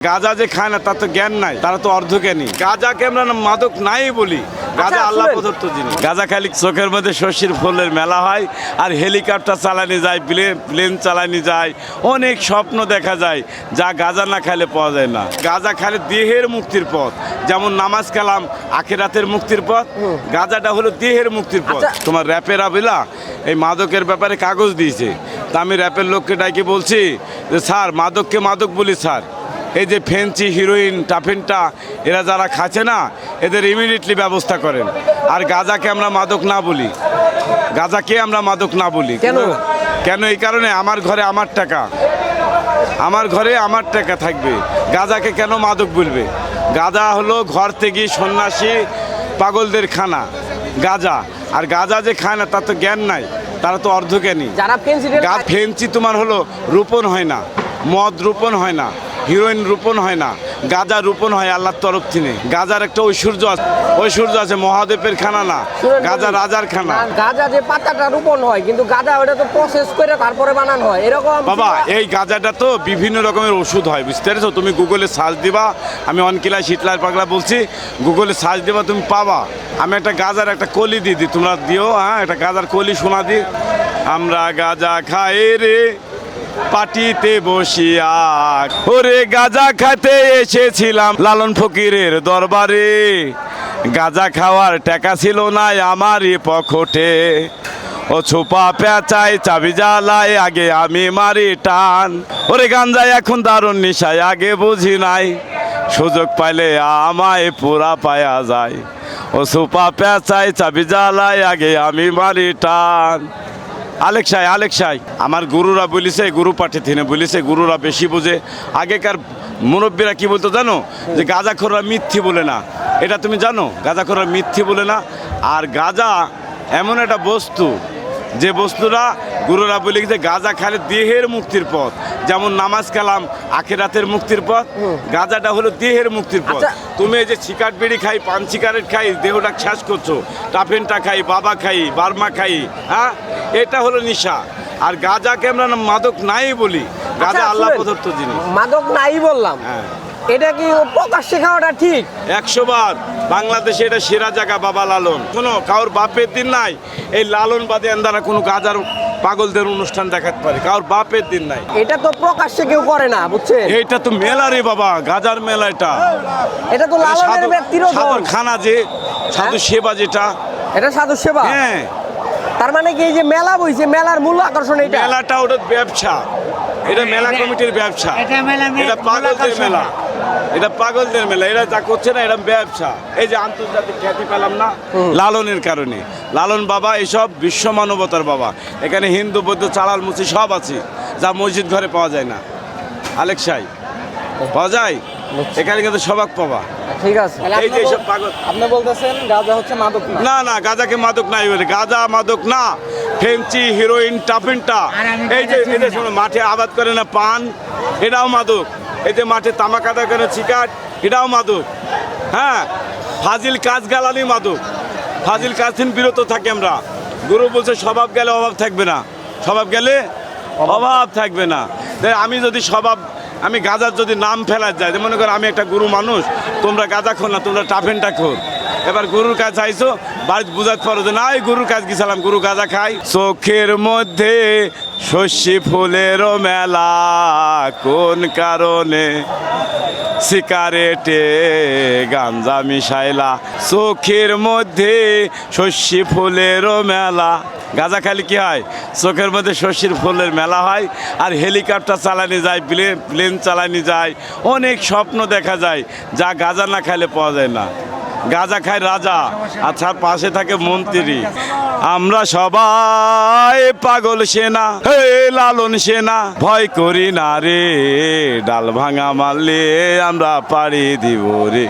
গাজা যে খায় না তার তো জ্ঞান নাই তারা তো অর্ধজ্ঞানী গাজাকে আমরা মাদক নাই বলি গাজা আচ্ছা, আল্লাহ প্রদত্ত জিনিস। গাজা খালি চোখের মধ্যে শশীর ফুলের মেলা হয় আর হেলিকপ্টার চালানি যায় প্লেন প্লেন চালানি যায় অনেক স্বপ্ন দেখা যায় যা গাজা না খাইলে পাওয়া যায় না। গাজা খালে দেহের মুক্তির পথ যেমন নামাজ কালাম আখেরাতের মুক্তির পথ গাজাটা হলো দেহের মুক্তির পথ। আচ্ছা। তোমার র্যাপের আবিলা এই মাদকের ব্যাপারে কাগজ দিয়েছে। তা আমি র্যাপের লোককে ডাকি বলছি যে স্যার মাদককে মাদক বলি স্যার। এই যে ফেন্সি হিরোইন টাফিনটা এরা যারা খাচ্ছে না এদের ইমিডিয়েটলি ব্যবস্থা করেন। আর গাজাকে আমরা মাদক না বলি। গাজাকে আমরা মাদক না বলি। কেন? কেন এই কারণে? আমার ঘরে আমার টাকা। আমার ঘরে আমার টাকা থাকবে। গাজাকে কেন মাদক বলবে? গাজা হলো ঘর থেকে সন্ন্যাসী পাগলদের খানা গাজা। আর গাজা যে খায় না তার তো জ্ঞান নাই। তারা তো পেন্সিলের গাছ ফেন্সি তোমার হলো রোপণ হয় না। মদ রোপণ হয় না। হিরোইন রোপণ হয় না গাজা রোপণ হয় আল্লাহর তরফ থেকে। গাজার একটা ঐশ্বর্য আছে ঐশ্বর্য আছে মহাদেবের খানা না গাজা রাজার খানা। গাঁজা যে পাতাটা রোপণ হয় কিন্তু গাঁজা ওটা তো প্রসেস করে তারপরে বানানো হয় এরকম বাবা এই গাঁজাটা তো বিভিন্ন রকমের ওষুধ হয় বুঝতে পেরেছ? তুমি গুগলে সার্চ দিবা আমি অনকিলা শীতলার পাগলা বলছি গুগলে সার্চ দিবা তুমি পাবা। আমি একটা গাজার একটা কলি দিয়ে দিই তোমরা দিও হ্যাঁ একটা গাজার কলি শোনা দি আমরা গাজা খাই রে। পাটিতে বসিয়া। ওরে গাজা খাতে এসেছিলাম লালন ফকিরের দরবারে। গাজা খাওয়ার টাকা ছিল না আমারই পখটে ও ছোপা পেঁচাই চাবি জ্বালায় আগে আমি মারি টান। ওরে গাঞ্জায় এখন দারুণ নিশায়, আগে বুঝি নাই। সুযোগ পাইলে আমায় পুরা পায়া যায়। ও ছোপা পেঁচাই চাবি জ্বালায় আগে আমি মারি টান। আলেকসাই আলেকসাই আমার গুরুরা বলিছে গুরু পাঠে থিনে বলিছে গুরুরা বেশি বোঝে। আগেকার মুরব্বীরা কি বলতো জানো? যে গাঁজাখোররা মিথ্যি বলে না। এটা তুমি জানো? গাঁজাখোররা মিথ্যি বলে না। আর গাঁজা এমন একটা বস্তু যে বস্তুরা গুরুরা বলে যে গাঁজা খালে দেহের মুক্তির পথ। যেমন নামাজ কালাম আখেরাতের মুক্তির পথ। গাঁজাটা হলো দেহের মুক্তির পথ। আচ্ছা। তুমি এই যে সিগারেট বিড়ি খাই পান সিগারেট খাই দেহটা শেষ করছ। টাফেনটা খাই বাবা খাই বার্মা খাই হ্যাঁ? এটা হলো নিশা। আর গাঁজাকে আমরা মাদক নাই বলি। গাঁজা আচ্ছা, আল্লাহ শুনেন, প্রদত্ত জিনিস। মাদক নাই বললাম। হ্যাঁ। এটা কি প্রকাশ্যে খাওয়াটা ঠিক? একশো বার বাংলাদেশে এটা সেরা জায়গা বাবা লালন। কোনো কারোর বাপের দিন নাই এই লালন বাদে আন্দারা কোনো গাজার পাগলদের অনুষ্ঠান দেখাতে পারে। কারোর বাপের দিন নাই। এটা তো প্রকাশ্যে কেউ করে না বুঝছে এইটা তো মেলা রে বাবা গাজার মেলা এটা। এটা তো লালনের খানা যে সাধু হ্যাঁ? সেবা যেটা। এটা সাধু সেবা? হ্যাঁ। তার মানে কি এই যে মেলা বইছে মেলার মূল আকর্ষণ এটা মেলাটা ওটা ব্যবসা। এটা মেলা কমিটির ব্যবসা। এটা মেলা মে- এটা পাগলদের মেলা। এটা পাগলদের মেলা। এরা যা করছে না এটা ব্যবসা। এই যে আন্তর্জাতিক খ্যাতি পেলাম না লালনের কারণে। লালন বাবা এসব বিশ্ব মানবতার বাবা। এখানে হিন্দু বৌদ্ধ চালাল মুসি সব আছে যা মসজিদ ঘরে পাওয়া যায় না। আলেকসাই পাওয়া যায়? এখানে কিন্তু সবাক পাবা। ঠিক আছে। এই যে সব পাগল। আপনি বলতেছেন গাঁজা হচ্ছে মাদক না। না না গাজাকে মাদক নাই বলে। গাজা মাদক না। ফেন্সি হিরোইন টাফিনটা। এই যে এই যে শোনো মাঠে আবাদ করে না পান এটাও মাদক। এই যে মাঠে তামাক আদা করে চিকাট এটাও মাদক। হ্যাঁ ফাজিল কাজ গালালি মাদক। ফাজিল কাজ থেকে বিরত থাকি আমরা। গুরু বলছে স্বভাব গেলে অভাব থাকবে না। স্বভাব গেলে অভাব। থাকবে না। আমি যদি স্বভাব আমি গাজার যদি নাম ফেলা যায় মনে করো আমি একটা গুরু মানুষ, তোমরা গাজা খোর না, তোমরা টাফেনটা খোর এবার গরুর কাজ আইছো বাড়িতে বুঝাতে পারো যে না, এই গরুর কাজ গেছিলাম গরু গাজা খাই চোখের মধ্যে শস্যি ফুলেরও মেলা, কোন কারণে? সিগারেটে গাঞ্জা মিশাইলা, চোখের মধ্যে শস্যি ফুলেরও মেলা। গাঁজা খালি কি হয়? চোখের মধ্যে শস্যের ফুলের মেলা হয় আর হেলিকপ্টার চালানি যায় প্লেন প্লেন চালানি যায়। অনেক স্বপ্ন দেখা যায়, যা গাঁজা না খাইলে পাওয়া যায় না। গাঁজা খায় রাজা আর তার পাশে থাকে মন্ত্রী। আমরা সবাই পাগল সেনা, হে লালন সেনা। ভয় করি না রে, ডাল ভাঙা মারলে আমরা পাড়ি দিব রে।